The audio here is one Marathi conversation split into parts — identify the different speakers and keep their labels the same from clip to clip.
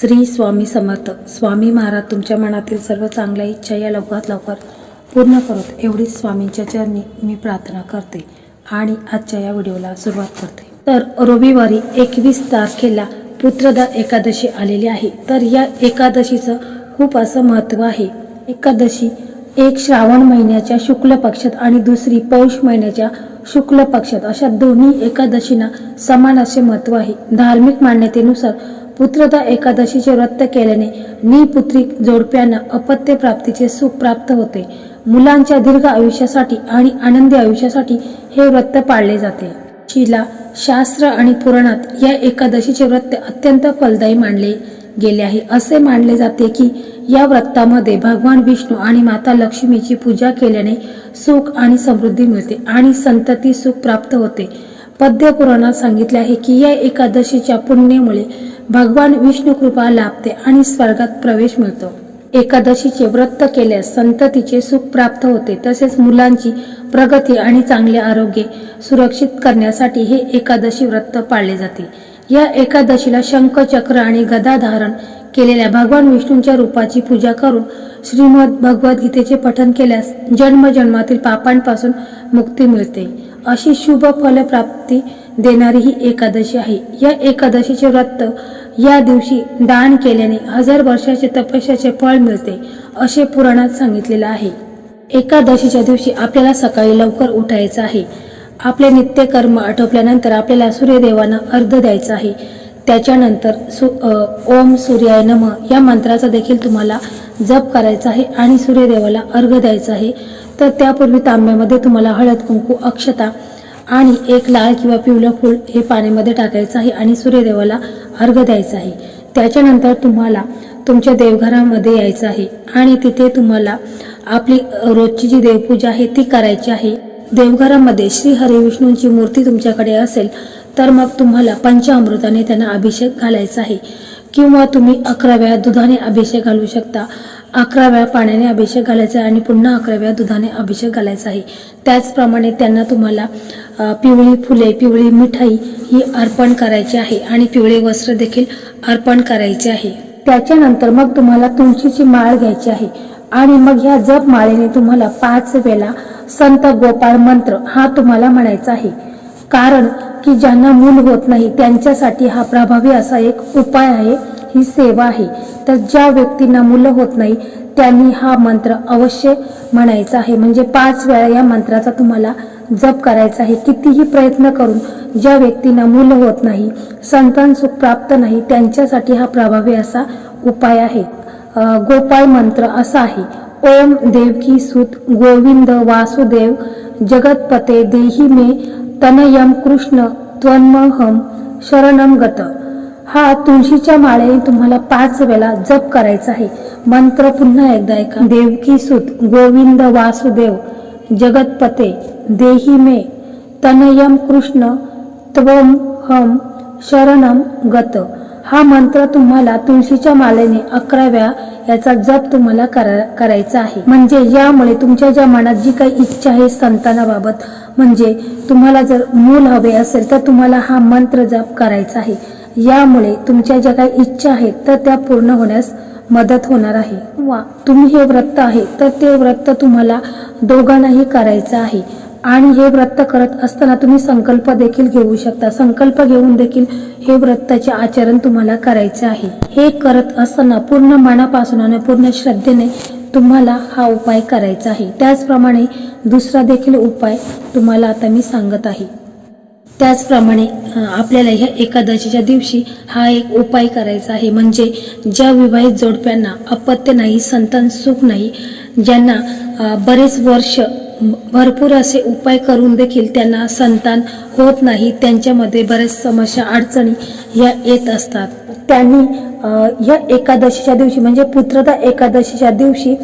Speaker 1: श्री स्वामी समर्थ. स्वामी महाराज तुमच्या मनातील सर्व चांगल्या इच्छा या लवकरात लवकर पूर्ण करत. एवढीच स्वामींच्या चरणी मी प्रार्थना करते आणि आजच्या या व्हिडिओला सुरुवात करते. तर रविवारी एकवीस तारखेला पुत्रदा एकादशी आलेली आहे. तर या एकादशीचं खूप असं महत्त्व आहे. एकादशी एक श्रावण महिन्याच्या शुक्ल पक्षात आणि दुसरी पौष महिन्याच्या शुक्ल पक्षात. अशा दोन्ही एकादशींना समान असे महत्त्व आहे. धार्मिक मान्यतेनुसार पुत्रदा एकादशीचे व्रत केल्याने निपुत्रिक जोडप्यांना अपत्य प्राप्तीचे सुख प्राप्त होते. मुलांच्या दीर्घ आयुष्यासाठी आणि आनंदी आयुष्यासाठी हे व्रत पाळले जाते. शिला शास्त्र आणि पुराणात या एकादशीचे व्रत अत्यंत फलदायी मानले गेले आहे. असे मानले जाते की या व्रतामध्ये भगवान विष्णू आणि माता लक्ष्मीची पूजा केल्याने सुख आणि समृद्धी मिळते आणि संतती सुख प्राप्त होते. पद्य पुराणात सांगितले आहे की या एकादशीच्या पुण्यामुळे भगवान विष्णू कृपा लाभते आणि स्वर्गात प्रवेश मिळतो. एकादशीचे व्रत केल्यास संततीचे सुख प्राप्त होते तसेच मुलांची प्रगती आणि चांगले आरोग्य सुरक्षित करण्यासाठी हे एकादशी व्रत पाळले जाते. या एकादशीला शंख चक्र आणि गदा धारण केलेल्या भगवान विष्णूंच्या रूपाची पूजा करून श्रीमद भगवद्गीतेचे पठन केल्यास जन्मजन्मातील पापांपासून मुक्ती मिळते. अशी शुभ फलप्राप्ती देणारी ही एकादशी आहे. या एकादशीचे व्रत या दिवशी दान केल्याने हजार वर्षाचे तपस्याचे फळ मिळते असे पुराणात सांगितलेलं आहे. एकादशीच्या दिवशी आपल्याला सकाळी लवकर उठायचं आहे. आपले नित्यकर्म आटोपल्यानंतर आपल्याला सूर्यदेवांना अर्ध द्यायचा आहे. त्याच्यानंतर सु ओम सूर्याय नम या मंत्राचा देखील तुम्हाला जप करायचा आहे आणि सूर्यदेवाला अर्घ द्यायचा आहे. तर त्यापूर्वी तांब्यामध्ये तुम्हाला हळद कुंकू अक्षता आणि एक लाल किंवा पिवळं फूल हे पाण्यामध्ये टाकायचं आहे आणि सूर्यदेवाला अर्घ द्यायचा आहे. त्याच्यानंतर तुम्हाला तुमच्या देवघरामध्ये यायचं आहे आणि तिथे तुम्हाला आपली रोजची जी देवपूजा आहे ती करायची आहे. देवघरामध्ये श्री हरिविष्णूंची मूर्ती तुमच्याकडे असेल तर मग तुम्हाला पंचामृताने त्यांना अभिषेक घालायचा आहे. किंवा तुम्ही अकरा वेळा दुधाने अभिषेक घालू शकता. अकरा वेळा पाण्याने अभिषेक घालायचा आहे आणि पुन्हा अकरा वेळा दुधाने अभिषेक घालायचा आहे. त्याचप्रमाणे त्यांना तुम्हाला पिवळी फुले पिवळी मिठाई ही अर्पण करायची आहे आणि पिवळे वस्त्र देखील अर्पण करायचे आहे. त्याच्यानंतर मग तुम्हाला तुळशीची माळ घ्यायची आहे आणि मग ह्या जप माळेने तुम्हाला पाच वेळा संत गोपाळ मंत्र हा तुम्हाला म्हणायचा आहे. कारण की ज्यांना मूल होत नाही त्यांच्यासाठी हा प्रभावी असा एक उपाय आहे. ही सेवा आहे. तर ज्या व्यक्तींना मुलं होत नाही त्यांनी हा मंत्र अवश्य म्हणायचा आहे. म्हणजे पाच वेळा या मंत्राचा तुम्हाला जप करायचा आहे. कितीही प्रयत्न करून ज्या व्यक्तींना मुलं होत नाही संतान सुख प्राप्त नाही त्यांच्यासाठी हा प्रभावी असा उपाय आहे. गोपाळ मंत्र असा आहे. ओम देवकी सुत गोविंद वासुदेव जगतपते देही मे तनयम कृष्ण त्वन्महम शरणम गत। हा तुळशीच्या माळेने तुम्हाला पाच वेळा जप करायचा आहे. मंत्र पुन्हा एकदा ऐका. देवकी सुत गोविंद वासुदेव जगतपते देही मे तनयम कृष्ण त्वम हम शरणम गत. हा मंत्र तुम्हाला तुळशीच्या मालेने अकराव्या याचा जप तुम्हाला करा करायचा आहे. म्हणजे यामुळे तुमच्या ज्या मनात जी काही इच्छा आहे संतानाबाबत म्हणजे तुम्हाला जर मूल हवे असेल तर तुम्हाला हा मंत्र जप करायचा आहे. यामुळे तुमच्या ज्या काही इच्छा आहेत तर त्या पूर्ण होण्यास मदत होणार आहे. किंवा तुम्ही हे व्रत आहे तर ते व्रत तुम्हाला दोघांनाही करायचं आहे. आणि हे व्रत करत असताना तुम्ही संकल्प देखील घेऊ शकता. संकल्प घेऊन देखील हे व्रताचे आचरण तुम्हाला करायचे आहे. हे करत असताना पूर्ण मनापासून आणि पूर्ण श्रद्धेने तुम्हाला हा उपाय करायचा आहे. त्याचप्रमाणे दुसरा देखील उपाय तुम्हाला आता मी सांगत आहे. त्याचप्रमाणे आपल्याला ह्या एकादशीच्या दिवशी हा एक उपाय करायचा आहे. म्हणजे ज्या विवाहित जोडप्यांना अपत्य नाही संतान सुख नाही ज्यांना बरेच वर्ष भरपूर असे उपाय करून देखील त्यांना संतान होत नाही त्यांच्यामध्ये बरेच समस्या अडचणी या येत असतात. त्यांनी या एकादशीच्या दिवशी म्हणजे पुत्रदा एकादशीच्या दिवशी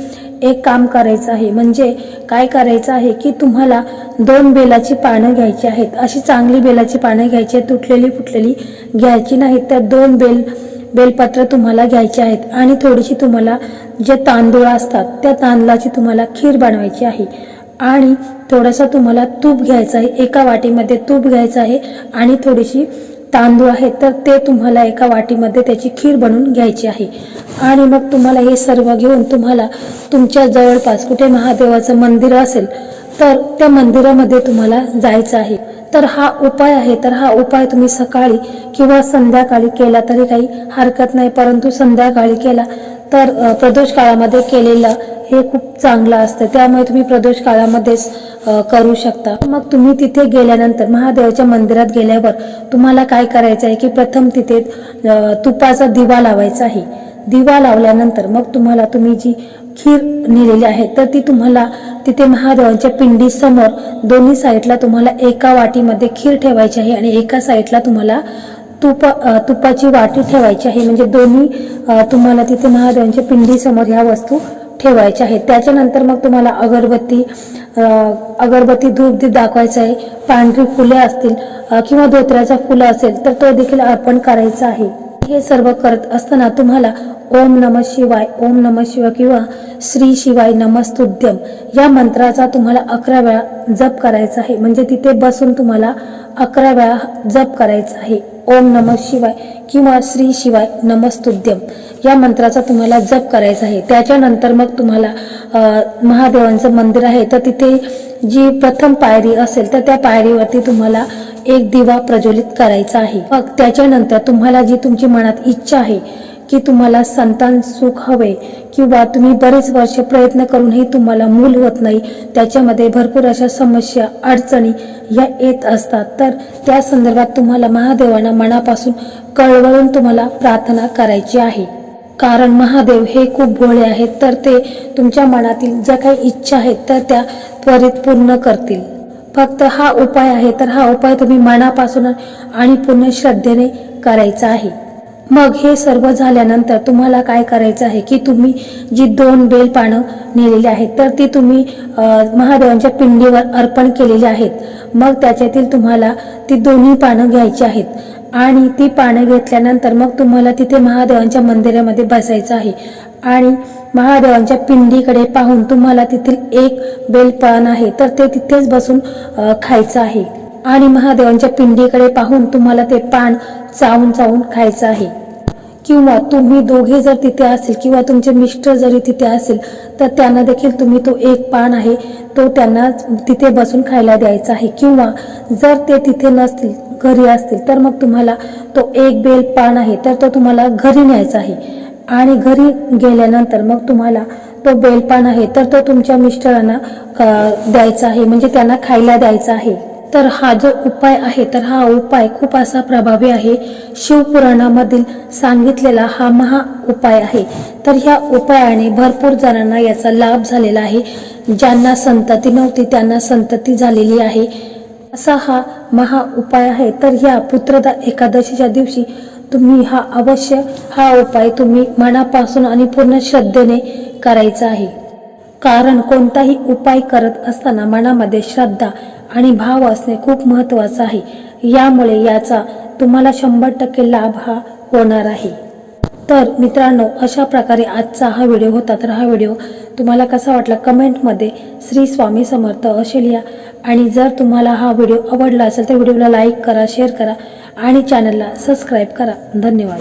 Speaker 1: एक काम करायचं आहे. म्हणजे काय करायचं आहे की तुम्हाला दोन बेलाची पानं घ्यायची आहेत. अशी चांगली बेलाची पानं घ्यायची आहेत. तुटलेली फुटलेली घ्यायची नाहीत. त्या दोन बेल बेलपत्र तुम्हाला घ्यायचे आहेत. आणि थोडीशी तुम्हाला जे तांदूळ असतात त्या तांदळाची तुम्हाला खीर बनवायची आहे. आणि थोडासा तुम्हाला तूप घ्यायचं आहे. एका वाटीमध्ये तूप घ्यायचं आहे. आणि थोडीशी तांदूळ आहे तर ते तुम्हाला एका वाटीमध्ये त्याची खीर बनवून घ्यायची आहे. आणि मग तुम्हाला हे सर्व घेऊन तुम्हाला तुमच्या जवळपास कुठे महादेवाचं मंदिर असेल तर त्या मंदिरामध्ये तुम्हाला जायचं आहे. तर हा उपाय आहे तर हा उपाय तुम्ही सकाळी किंवा संध्याकाळी केला तरी काही हरकत नाही परंतु संध्याकाळी केला तर प्रदोष काळामध्ये केलेला हे खूप चांगलं असतं. त्यामुळे तुम्ही प्रदोष काळामध्येच करू शकता. मग तुम्ही तिथे गेल्यानंतर महादेवाच्या मंदिरात गेल्यावर तुम्हाला काय करायचं आहे की प्रथम तिथे तुपाचा दिवा लावायचा आहे. दिवा लावल्यानंतर मग तुम्हाला तुम्ही जी खीर नेलेली आहे तर ती तुम्हाला तिथे महादेवांच्या पिंडीसमोर दोन्ही साईडला तुम्हाला एका वाटीमध्ये खीर ठेवायची आहे आणि एका साईडला तुम्हाला तुपा तुपाची वाटी ठेवायची आहे. म्हणजे दोन्ही तुम्हाला तिथे महादेवांच्या पिंडीसमोर ह्या वस्तू ठेवायचे आहेत. त्याच्यानंतर मग तुम्हाला अगरबत्ती अगरबत्ती धूप दीप दाखवायचं आहे. पांढरी फुले असतील किंवा धोत्र्याचा फुलं असेल तर तो देखील अर्पण करायचा आहे. हे सर्व करत असताना तुम्हाला ओम नम शिवाय ओम नम शिवाय किंवा श्री शिवाय नमस्तुद्यम या मंत्राचा तुम्हाला अकरा वेळा जप करायचा आहे. म्हणजे तिथे बसून तुम्हाला अकरा वेळा जप करायचा आहे. ओम नम शिवाय किंवा श्री शिवाय नमस्तुद्यम या मंत्राचा तुम्हाला जप करायचा आहे. त्याच्यानंतर मग तुम्हाला महादेवांचं मंदिर आहे. तर तिथे जी प्रथम पायरी असेल तर त्या पायरीवरती तुम्हाला एक दिवा प्रज्वलित करायचा आहे. मग त्याच्यानंतर तुम्हाला जी तुमची मनात इच्छा आहे की तुम्हाला संतान सुख हवे किंवा तुम्ही बरेच वर्ष प्रयत्न करूनही तुम्हाला मूल होत नाही त्याच्यामध्ये भरपूर अशा समस्या अडचणी या येत असतात. तर त्या संदर्भात तुम्हाला महादेवांना मनापासून कळवळून तुम्हाला प्रार्थना करायची आहे. कारण महादेव हे खूप भोळे आहेत तर ते तुमच्या मनातील ज्या काही इच्छा आहेत तर त्या त्वरित पूर्ण करतील. फक्त हा उपाय आहे तर हा उपाय तुम्ही मनापासून आणि पूर्ण श्रद्धेने करायचा आहे. मग हे सर्व झाल्यानंतर तुम्हाला काय करायचं आहे की तुम्ही जी दोन बेल पानं नेलेली आहेत तर ती तुम्ही महादेवांच्या पिंडीवर अर्पण केलेली आहेत. मग त्याच्यातील तुम्हाला ती दोन्ही पानं घ्यायची आहेत. आणि ती पानं घेतल्यानंतर मग तुम्हाला तिथे महादेवांच्या मंदिरामध्ये बसायचं आहे. आणि महादेवांच्या पिंडीकडे पाहून तुम्हाला तिथील एक बेलपान आहे तर ते तिथेच बसून खायचं आहे. आणि महादेवांच्या पिंडीकडे पाहून तुम्हाला ते पान चावून चावून खायचं आहे. किंवा तुम्ही दोघे जर तिथे असेल किंवा तुमचे मिस्टर जरी तिथे असेल तर त्यांना देखील तुम्ही तो एक पान आहे तो त्यांना तिथे बसून खायला द्यायचा आहे. किंवा जर ते तिथे नसतील घरी असतील तर मग तुम्हाला तो एक बेल पान आहे तर तो तुम्हाला घरी न्यायचा आहे. आणि घरी गेल्यानंतर मग तुम्हाला तो बेलपान आहे तर तो तुमच्या मिस्टरांना द्यायचा आहे म्हणजे त्यांना खायला द्यायचा आहे. तर हा जो उपाय आहे तर हा उपाय खूप असा प्रभावी आहे. शिवपुराणामधील सांगितलेला हा महा उपाय आहे. तर ह्या उपायाने भरपूर जणांना याचा लाभ झालेला आहे. ज्यांना संतती नव्हती त्यांना संतती झालेली आहे. असा हा महा उपाय आहे. तर ह्या पुत्रदा एकादशीच्या दिवशी तुम्ही हा अवश्य हा उपाय तुम्ही मनापासून आणि पूर्ण श्रद्धेने करायचा आहे. कारण कोणताही उपाय करत असताना मनामध्ये श्रद्धा आणि भाव असणे खूप महत्वाचं आहे. यामुळे याचा तुम्हाला शंभर टक्के लाभ हा होणार आहे. तर मित्रांनो अशा प्रकारे आजचा हा व्हिडिओ होता. तर हा व्हिडिओ तुम्हाला कसा वाटला? कमेंटमध्ये श्री स्वामी समर्थ असे लिहा. आणि जर तुम्हाला हा व्हिडिओ आवडला असेल तर व्हिडिओला लाईक करा शेअर करा आणि चॅनलला सबस्क्राईब करा. धन्यवाद.